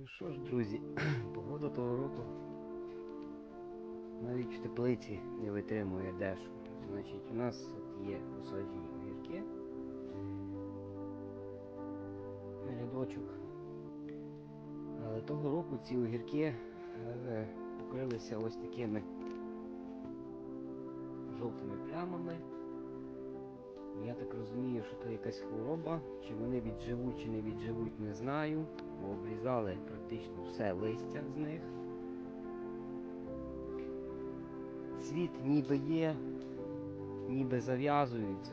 Ну що ж, друзі, погода того року навіть в теплиці не витримує дещо. Значить, у нас є посаджені огірки. Рядочок. Але того року ці огірки е, покрилися ось такими жовтими плямами. Я так розумію, що це якась хвороба, чи вони відживуть, чи не відживуть, не знаю. Бо обрізали практично все листя з них. Цвіт ніби є, ніби зав'язується.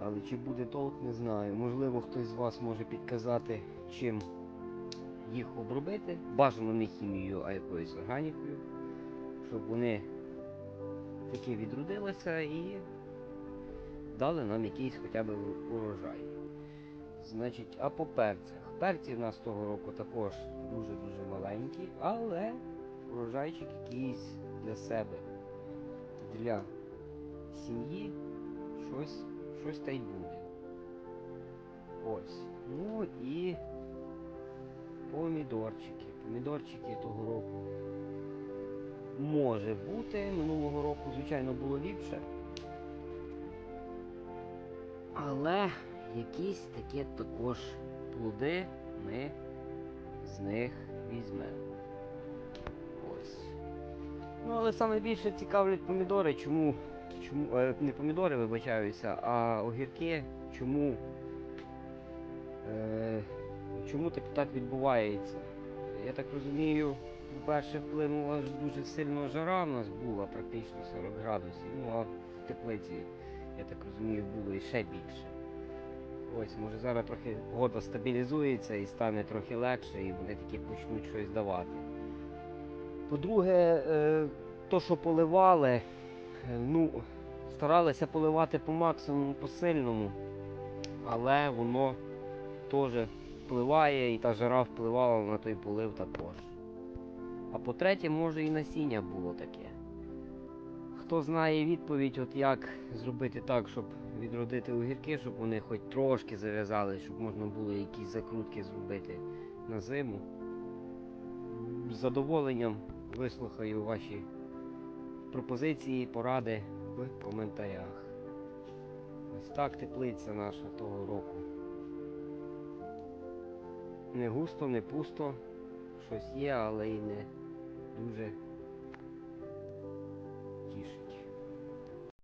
Але чи буде толк, не знаю. Можливо, хтось з вас може підказати, чим їх обробити. Бажано не хімією, а якоюсь органікою, щоб вони таки відродилися і дали нам якийсь хоча б урожай. Значить, а по перцях. Перці в нас того року також дуже-дуже маленькі, але урожайчик якийсь для себе, для сім'ї щось, щось та й буде. Ось. Ну і помідорчики. Помідорчики того року може бути. Минулого року, звичайно, було ліпше. Але якісь такі також плоди ми з них візьмемо. Ось. Ну, але саме більше цікавлять помідори, чому, чому е, не помідори, вибачаюся, а огірки, чому, е, чому так, так відбувається. Я так розумію, по-перше, вплинула дуже сильно жара в нас була, практично 40 градусів. Ну а в теплиці, я так розумію, було ще більше. Ось, може зараз трохи погода стабілізується і стане трохи легше, і вони таки почнуть щось давати. По-друге, е, то, що поливали, е, ну, старалися поливати по максимуму, по сильному, але воно теж впливає, і та жара впливала на той полив також. А по-третє, може і насіння було таке. Хто знає відповідь, от як зробити так, щоб відродити огірки, щоб вони хоч трошки зав'язали, щоб можна було якісь закрутки зробити на зиму. З задоволенням вислухаю ваші пропозиції, поради в коментарях. Ось так теплиця наша того року. Не густо, не пусто, щось є, але і не дуже ciszy.